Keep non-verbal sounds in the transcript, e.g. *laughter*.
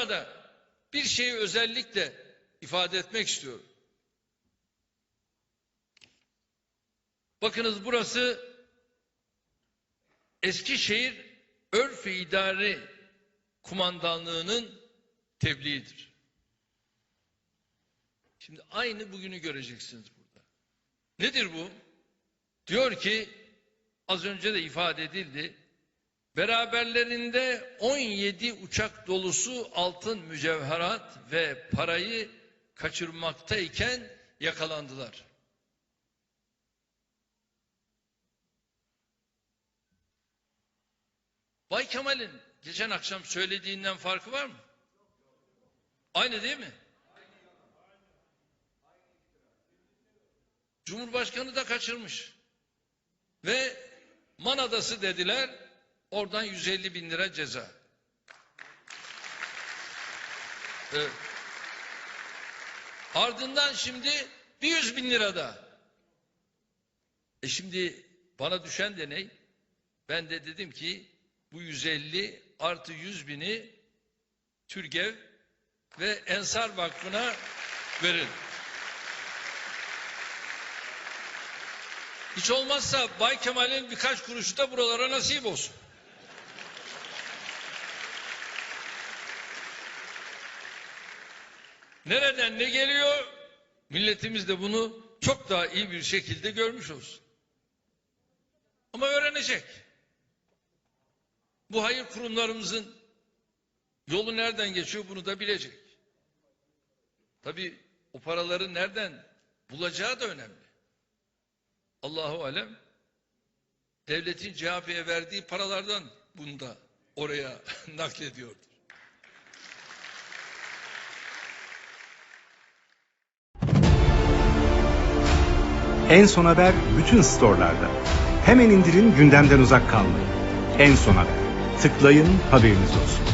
burada bir şeyi özellikle ifade etmek istiyorum. Bakınız burası Eskişehir Örf-i İdari Kumandanlığı'nın tebliğidir. Şimdi aynı bugünü göreceksiniz burada. Nedir bu? Diyor ki az önce de ifade edildi. Beraberlerinde 17 uçak dolusu altın mücevherat ve parayı kaçırmaktayken yakalandılar. Bay Kemal'in geçen akşam söylediğinden farkı var mı? Aynı değil mi? Cumhurbaşkanı da kaçırmış. Ve Manadası dediler, oradan 150 bin lira ceza. Evet. Ardından şimdi bir 100 bin lira da. E şimdi bana düşen de ne? Ben de dedim ki bu 150 artı 100 bini Türgev ve Ensar Vakfı'na verin. Hiç olmazsa Bay Kemal'in birkaç kuruşu da buralara nasip olsun. Nereden ne geliyor? Milletimiz de bunu çok daha iyi bir şekilde görmüş olsun. Ama öğrenecek. Bu hayır kurumlarımızın yolu nereden geçiyor bunu da bilecek. Tabi o paraları nereden bulacağı da önemli. Allahu alem devletin CHP'ye verdiği paralardan bunu da oraya *laughs* naklediyordur. En Son Haber bütün storelarda. Hemen indirin gündemden uzak kalmayın. En Son Haber. Tıklayın haberiniz olsun.